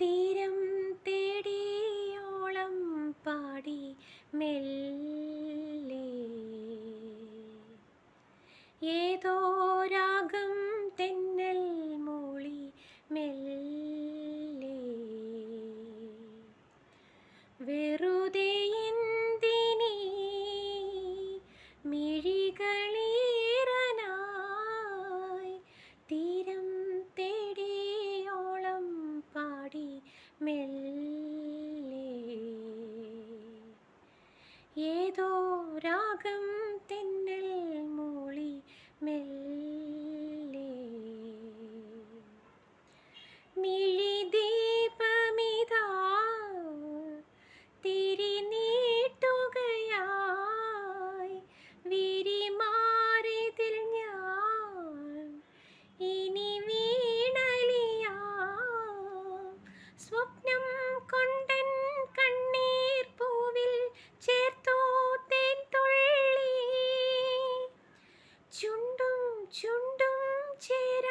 തീരം തേടിയോളം പാടി മെല്ലെ. ഏതോ രാഗം തെന്നൽ മൂളി മെല്ലെ. വെറു welcome. cheetah.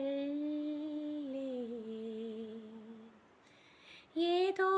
കടൽ ഏതോ